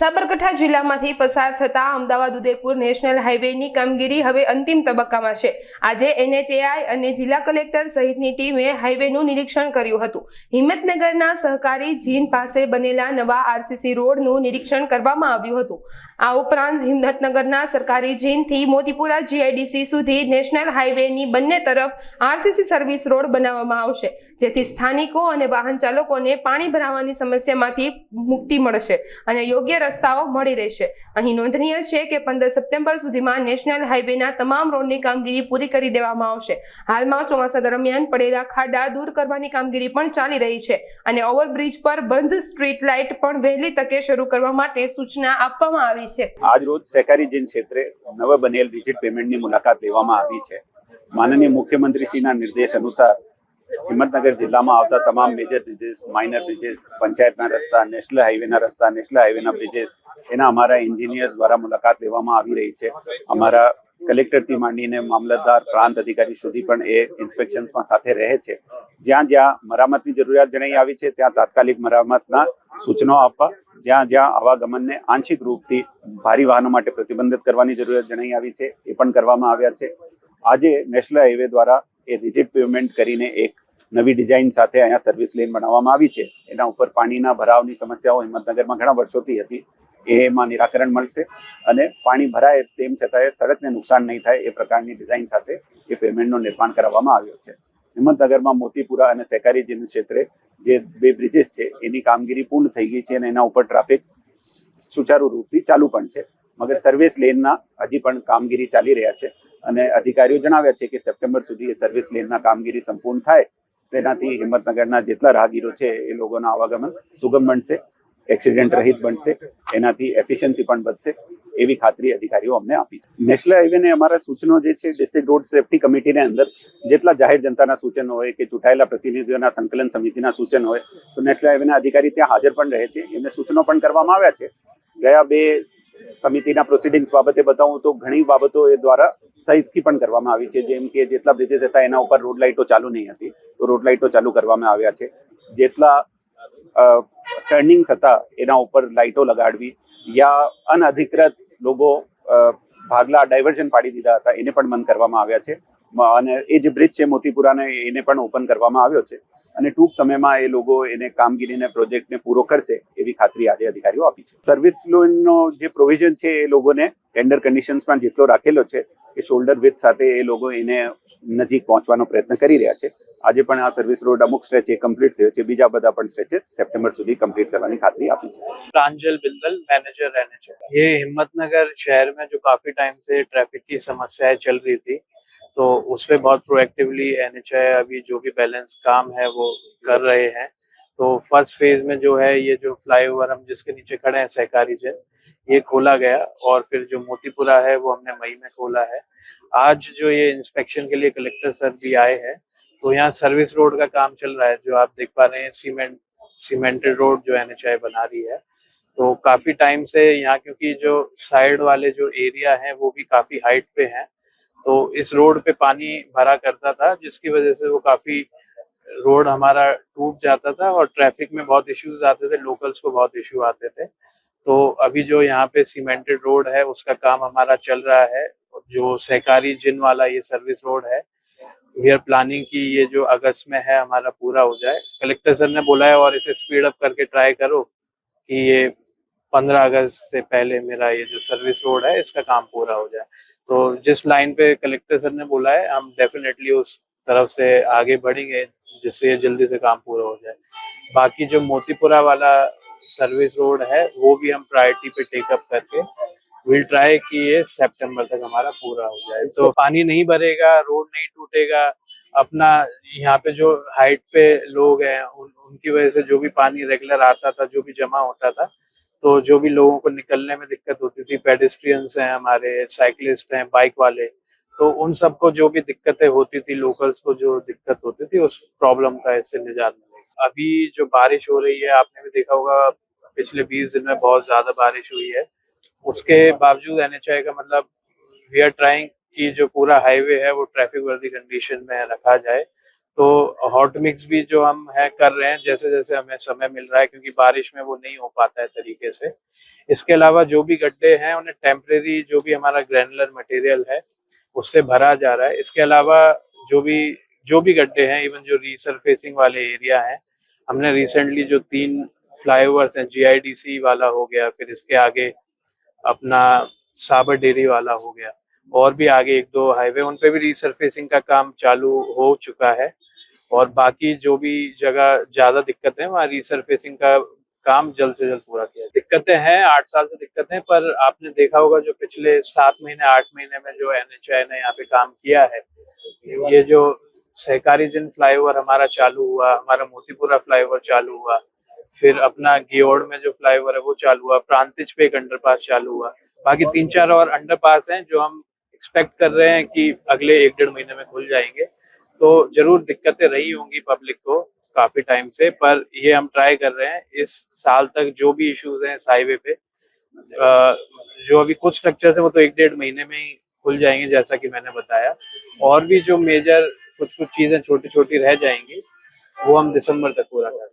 સાબરકાંઠા જિલ્લામાંથી પસાર થતા અમદાવાદ, ઉદયપુર નેશનલ હાઈવેની કામગીરી હવે અંતિમ તબક્કામાં છે. આજે એનએચએઆઈ અને જિલ્લા કલેક્ટર સહિતની ટીમે હાઈવેનું નિરીક્ષણ કર્યું હતું. હિંમતનગરના સહકારી જીન પાસે બનેલા નવા આરસીસી રોડનું નિરીક્ષણ કરવામાં આવ્યું હતું. આ ઉપરાંત હિંમતનગરના સરકારી જીનથી મોતીપુરા જીઆઈડીસી સુધી નેશનલ હાઈવેની બંને તરફ આરસીસી સર્વિસ રોડ બનાવવામાં આવશે, જેથી સ્થાનિકો અને વાહન ચાલકોને પાણી ભરાવાની સમસ્યામાંથી મુક્તિ મળશે અને યોગ્ય રસ્તાઓ મળી રહેશે. અહીં નોંધનીય છે કે પંદર સપ્ટેમ્બર સુધીમાં નેશનલ હાઈવેના તમામ રોડની કામગીરી પૂરી કરી દેવામાં આવશે. હાલમાં ચોમાસા દરમિયાન પડેલા ખાડા દૂર કરવાની કામગીરી પણ ચાલી રહી છે અને ઓવરબ્રિજ પર બંધ સ્ટ્રીટ લાઇટ પણ વહેલી તકે શરૂ કરવા માટે સૂચના આપવામાં આવી છે. આજ રોજ સહકારી જૈન ક્ષેત્રે નવા બનેલ ડિજિટ પેમેન્ટની મુલાકાત લેવામાં આવી છે. માનનીય મુખ્યમંત્રીશ્રીના નિર્દેશ અનુસાર હિંમતનગર જિલ્લામાં આવતા તમામ મેજર બ્રિજેસ માઇનર બ્રિજેસ પંચાયતના રસ્તા નેશનલ હાઈવેના રસ્તા નેશનલ હાઈવેના બ્રિજેસ એના અમારા એન્જિનિયર્સ દ્વારા મુલાકાત લેવામાં આવી રહી છે. અમારા કલેક્ટરથી માંડીને મામલતદાર, પ્રાંત અધિકારી સુધી પણ એ ઇન્સ્પેક્શન્સમાં સાથે રહે છે. જ્યાં જ્યાં મરામતની જરૂરિયાત જણાઈ આવી છે, ત્યાં તાત્કાલિક મરામતના સૂચનો આપવા, જ્યાં જ્યાં આવાગમનને આંશિક રૂપથી ભારી વાહનો માટે પ્રતિબંધિત કરવાની જરૂરિયાત જણાઈ આવી છે, એ પણ કરવામાં આવ્યા છે. આજે નેશનલ હાઈવે દ્વારા એ રિજિટ પેમેન્ટ કરીને એક નવી ડિઝાઇન સાથે અહીંયા સર્વિસ લેન બનાવવામાં આવી છે. એના ઉપર પાણીના ભરાવની સમસ્યાઓ હિંમતનગરમાં ઘણા વર્ષોથી હતી. એમાં નિરાકરણ મળશે અને પાણી ભરાય તેમ છતાંય સડકને નુકસાન નહીં થાય એ પ્રકારની ડિઝાઇન સાથે એ પેમેન્ટનું નિર્માણ કરાવવામાં આવ્યો છે. હિંમતનગરમાં મોતીપુરા અને સહકારી જીન ક્ષેત્રે જે બે બ્રિજેસ છે, એની કામગીરી પૂર્ણ થઈ ગઈ છે અને એના ઉપર ટ્રાફિક સુચારુ રૂપથી ચાલુ પણ છે. મગર સર્વિસ લેનના હજી પણ કામગીરી ચાલી રહ્યા છે અને અધિકારીઓ જણાવ્યા છે કે સપ્ટેમ્બર સુધી એ સર્વિસ લેનના કામગીરી સંપૂર્ણ થાય. તેનાથી હિંમતનગરના જેટલા રાહગીરો છે એ લોકોના આવાગમન સુગમ બનશે. એક્સિડન્ટ રહિત બનશે, એનાથી એફિશિયન્સી પણ વધશે, એવી ખાતરી અધિકારીઓ અમને આપી નેશનલ હાઈવેને અમારા સૂચનો જે છે ડિસ્ટ્રિક્ટ રોડ સેફટી કમિટીને અંદર જેટલા જાહેર જનતાના સૂચનો હોય કે ચૂંટાયેલા પ્રતિનિધિઓના સંકલન સમિતિના સૂચન હોય, તો નેશનલ હાઈવેના અધિકારી ત્યાં હાજર પણ રહે છે. એમને સૂચનો પણ કરવામાં આવ્યા છે. ગયા બે સમિતિના પ્રોસિડિંગ્સ બાબતે બતાવું તો ઘણી બાબતો એ દ્વારા સહિતથી પણ કરવામાં આવી છે. જેમ કે જેટલા બ્રિજેસ હતા, એના ઉપર રોડ લાઇટો ચાલુ નહીં હતી. તો રોડ લાઇટો ચાલુ કરવામાં આવ્યા છે. જેટલા ટર્નિંગ્સ હતા એના ઉપર લાઇટો લગાડવી યા અનઅધિકૃત લોકો ભાગલા ડાયવર્ઝન પાડી દીધા હતા, એને પણ બંધ કરવામાં આવ્યા છે. અને એ જે બ્રિજ છે મોતીપુરાને, એને પણ ઓપન કરવામાં આવ્યો છે. અને ટૂંક સમયમાં એ લોકો એને કામગીરીને પ્રોજેક્ટને પૂરો કરશે એવી ખાતરી આજે અધિકારીઓ આપી છે સર્વિસ લોનનો જે પ્રોવિઝન છે એ લોકોને ટેન્ડર કન્ડિશન્સમાં જેટલો રાખેલો છે કે શોલ્ડર વિથ સાથે એ લોકો એને નજીક પહોંચવાનો પ્રયત્ન કરી રહ્યા છે આજે પણ આ સર્વિસ રોડ અમુક સ્ટ્રેચ એ કમ્પ્લીટ થયો છે બીજા બધા પણ સ્ટ્રેચેસ સપ્ટેમ્બર સુધી કમ્પ્લીટ કરવાની ખાતરી આપી છે प्रांजल बिंदल मैनेजर रहने चाहिए ये हिम्मतनगर शहर में जो काफी टाइम से ट्रैफिक की समस्याएं चल रही थी तो उस पे बहुत प्रोएक्टिवली एनएचआई अभी जो भी बैलेंस काम है वो कर रहे हैं। तो फ़र्स्ट फ़ेज़ में जो है ये जो फ्लाईओवर हम जिसके नीचे खड़े हैं, सहकारी जन, ये खोला गया और फिर जो मोतीपुरा है वो हमने मई में खोला है। आज जो ये इंस्पेक्शन के लिए कलेक्टर सर भी आए हैं तो यहाँ सर्विस रोड का काम चल रहा है, जो आप देख पा रहे हैं सीमेंट सीमेंटेड रोड जो एनएचआई बना रही है। तो काफ़ी टाइम से यहाँ क्योंकि जो साइड वाले जो एरिया है वो भी काफ़ी हाइट पे हैं। तो इस रोड पे पानी भरा करता था, जिसकी वजह से वो काफ़ी रोड हमारा टूट जाता था और ट्रैफ़िक में बहुत इश्यूज़ आते थे लोकल्स को बहुत इश्यू आते थे। तो अभी जो यहाँ पे सीमेंटेड रोड है, उसका काम हमारा चल रहा है। जो सहकारी जिन वाला ये सर्विस रोड है वी आर प्लानिंग की ये जो अगस्त में है, हमारा पूरा हो जाए। कलेक्टर सर ने बोला है और इसे स्पीड अप करके ट्राई करो कि ये पंद्रह अगस्त से पहले मेरा ये जो सर्विस रोड है, इसका काम पूरा हो जाए। तो जिस लाइन पे कलेक्टर सर ने बोला है हम डेफिनेटली उस तरफ़ से आगे बढ़ेंगे जिससे ये जल्दी से काम पूरा हो जाए। बाकी जो मोतीपुरा वाला सर्विस रोड है वो भी हम प्रायोरिटी पे टेकअप करके विल ट्राई कि ये सितंबर तक हमारा पूरा हो जाए। तो पानी नहीं भरेगा रोड नहीं टूटेगा अपना यहाँ पे जो हाइट पे लोग हैं उन, उनकी वजह से जो भी पानी रेगुलर आता था जो भी जमा होता था तो जो भी लोगों को निकलने में दिक्कत होती थी पेडिस्ट्रियंस हैं हमारे साइकिलिस्ट हैं बाइक वाले तो उन सबको जो भी दिक्कतें होती थी लोकल्स को जो दिक्कत होती थी, उस प्रॉब्लम का इससे निजात मिलेगा अभी जो बारिश हो रही है, आपने भी देखा होगा, पिछले 20 दिन में बहुत ज़्यादा बारिश हुई है। उसके बावजूद एनएचआई का मतलब वी आर ट्राइंग कि जो पूरा हाईवे है, वो ट्रैफ़िक वर्दी कंडीशन में रखा जाए। तो हॉट मिक्स भी जो हम है कर रहे हैं, जैसे जैसे हमें समय मिल रहा है, क्योंकि बारिश में वो नहीं हो पाता है तरीके से। इसके अलावा जो भी गड्ढे हैं, उन्हें टेम्परेरी जो भी हमारा ग्रैनुलर मटेरियल है, उससे भरा जा रहा है। इसके अलावा जो भी जो भी गड्ढे हैं इवन जो रीसरफेसिंग वाले एरिया हैं, हमने रिसेंटली जो तीन फ्लाईओवर्स हैं जीआईडीसी वाला हो गया, फिर इसके आगे अपना साबर डेरी वाला हो गया, और भी आगे एक दो हाईवे उन पे भी रीसरफेसिंग का काम चालू हो चुका है। और बाकी जो भी जगह, ज़्यादा दिक्कत है, वहाँ रीसरफेसिंग का काम जल्द से जल्द पूरा किया दिक्कतें हैं, आठ साल से दिक्कतें हैं, पर आपने देखा होगा जो पिछले सात महीने, आठ महीने में जो एनएचआई ने यहाँ पे काम किया है, ये जो सहकारी जिन फ्लाईओवर हमारा चालू हुआ, हमारा मोतीपुरा फ्लाईओवर चालू हुआ, फिर अपना गियोड़ में जो फ्लाईओवर है वो चालू हुआ, प्रांतिज पे एक अंडरपास चालू हुआ, बाकी तीन चार और अंडरपास हैं जो हम एक्सपेक्ट कर रहे हैं कि अगले एक डेढ़ महीने में खुल जाएँगे। तो ज़रूर दिक्कतें रही होंगी पब्लिक को काफ़ी टाइम से, पर ये हम ट्राई कर रहे हैं, इस साल तक जो भी इश्यूज़ हैं इस हाईवे पे जो अभी कुछ स्ट्रक्चर है वो तो एक डेढ़ महीने में ही खुल जाएँगे, जैसा कि मैंने बताया। और भी जो मेजर कुछ कुछ चीज़ें छोटी छोटी रह जाएँगी, वो हम दिसंबर तक पूरा कर